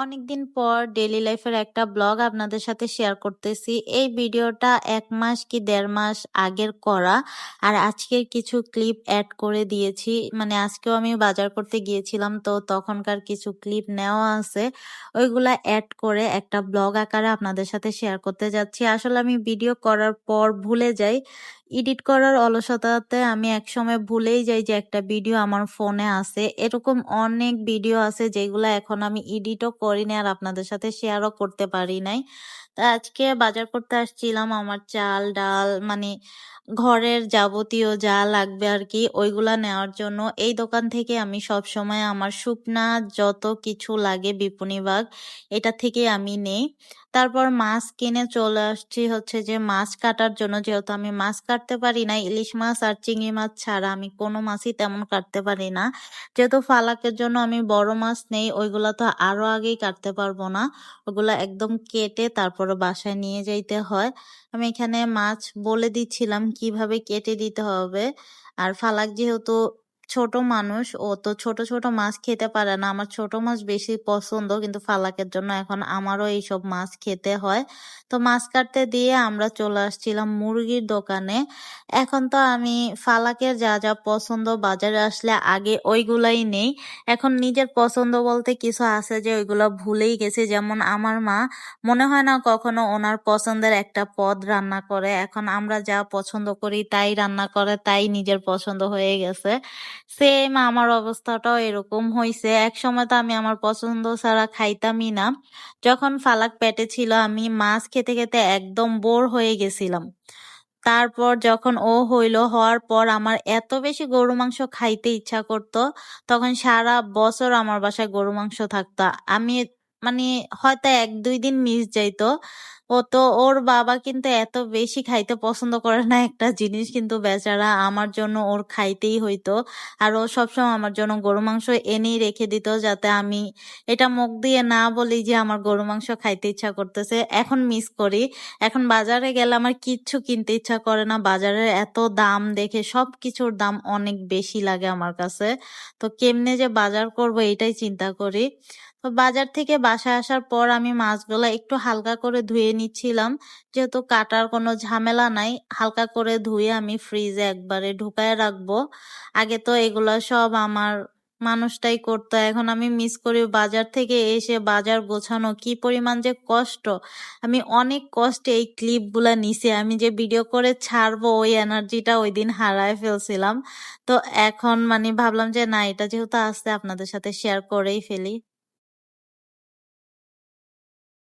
অনেকদিন পর ডেইলি লাইফের একটা ব্লগ আপনাদের সাথে শেয়ার করতেছি। এই ভিডিওটা এক মাস কি দেড় মাস আগের করা। আর আজকের কিছু ক্লিপ অ্যাড করে দিয়েছি। মানে আজকেও আমি বাজার করতে গিয়েছিলাম, তো তখনকার কিছু ক্লিপ নেওয়া আছে। ওইগুলা অ্যাড করে একটা ব্লগ আকারে আপনাদের সাথে শেয়ার করতে যাচ্ছি। আসলে আমি ভিডিও করার পর ভুলে যাই। এডিট করার অলসতাতে আমি একসময় ভুলেই যাই যে একটা ভিডিও আমার ফোনে আছে। এরকম অনেক ভিডিও আছে যেগুলো এখন আমি এডিটও করি না আর আপনাদের সাথে শেয়ারও করতে পারি নাই। তা আজকে বাজার করতে আসছিলাম আমার চাল, ডাল মানে ঘরের যাবতীয় যা লাগবে আর কি, ওইগুলা নেওয়ার জন্য। এই দোকান থেকে আমি সবসময় আমার শুকনা যত কিছু লাগে বিপণিবাগ এটা থেকে আমি নেই। তারপর মাছ কিনে চলে আসছি হচ্ছে যে মাছ কাটার জন্য, যেহেতু আমি মাছ কাটতে পারি না, ইলিশ মাছ আর চিংড়ি মাছ ছাড়া আমি কোনো মাছই তেমন কাটতে পারি না যেহেতু ফালাকের জন্য আমি বড় মাছ নেই, ওইগুলা তো আরও আগেই কাটতে পারব না ওগুলা একদম কেটে তারপরে বাসায় নিয়ে যাইতে হয় আমি এখানে মাছ বলে দিচ্ছিলাম কীভাবে কেটে দিতে হবে? আর ফালাক যেহেতু ছোট মানুষ, ও তো ছোট ছোট মাছ খেতে পারে না। আমার ছোট মাছ বেশি পছন্দ, কিন্তু ফালাকের জন্য এখন আমারও এইসব মাছ খেতে হয়। তো মাছ কাটতে দিয়ে আমরা চলে আসছিলাম মুরগির দোকানে। এখন তো আমি ফালাকের যা যা পছন্দ বাজারে আসলে আগে ওইগুলাই নেই। এখন নিজের পছন্দ বলতে কিছু আছে যে ওইগুলো ভুলেই গেছি। যেমন আমার মা, মনে হয় না কখনো ওনার পছন্দের একটা পদ রান্না করে। এখন আমরা যা পছন্দ করি তাই রান্না করে, তাই নিজের পছন্দ হয়ে গেছে। সেম আমার অবস্থাটাও এরকম হইছে। একসময় তো আমি আমার পছন্দ ছাড়া খাইতামই না। যখন ফালাক পেটে ছিল আমি মাছ খেতে, খেতে একদম বোর হয়ে গেছিলাম। তারপর যখন ও হইল, হওয়ার পর আমার এত বেশি গরু মাংস খাইতে ইচ্ছা করত, তখন সারা বছর আমার বাসায় গরু মাংস থাকতো। আমি মানে হয়তো ১-২ দিন মিস যাইতো। ও তো ওর বাবা কিন্তু এত বেশি খাইতে পছন্দ করে না একটা জিনিস কিন্তু বেচারা আমার জন্য ওর খাইতেই হইতো। আর ও সবসময় আমার জন্য গরু মাংস এনেই রেখে দিত যাতে আমি এটা মুখ দিয়ে না বলি যে আমার গরু মাংস খাইতে ইচ্ছা করতেছে। এখন মিস করি। এখন বাজারে গেলে আমার কিচ্ছু কিনতে ইচ্ছা করে না। বাজারের এত দাম দেখে সব কিছুর দাম অনেক বেশি লাগে আমার কাছে। তো কেমনে যে বাজার করব এটাই চিন্তা করি। বাজার থেকে বাসায় আসার পর আমি মাছগুলো একটু হালকা করে ধুয়ে নিচ্ছিলাম। যেহেতু কাটার কোনো ঝামেলা নাই, হালকা করে ধুয়ে আমি ফ্রিজে একবারে ঢুকায় রাখব। আগে তো এগুলো সব আমার মানুষটাই করতো, এখন আমি মিস করি বাজার থেকে এসে বাজার গোছানো কি পরিমাণ যে কষ্ট। আমি অনেক কষ্টে এই ক্লিপগুলা নিছি, আমি যে ভিডিও করে ছাড়বো ওই এনার্জিটা ওই দিন হারায় ফেলছিলাম। তো এখন মানে ভাবলাম যে না, এটা যেহেতু আসছে আপনাদের সাথে শেয়ার করেই ফেলি।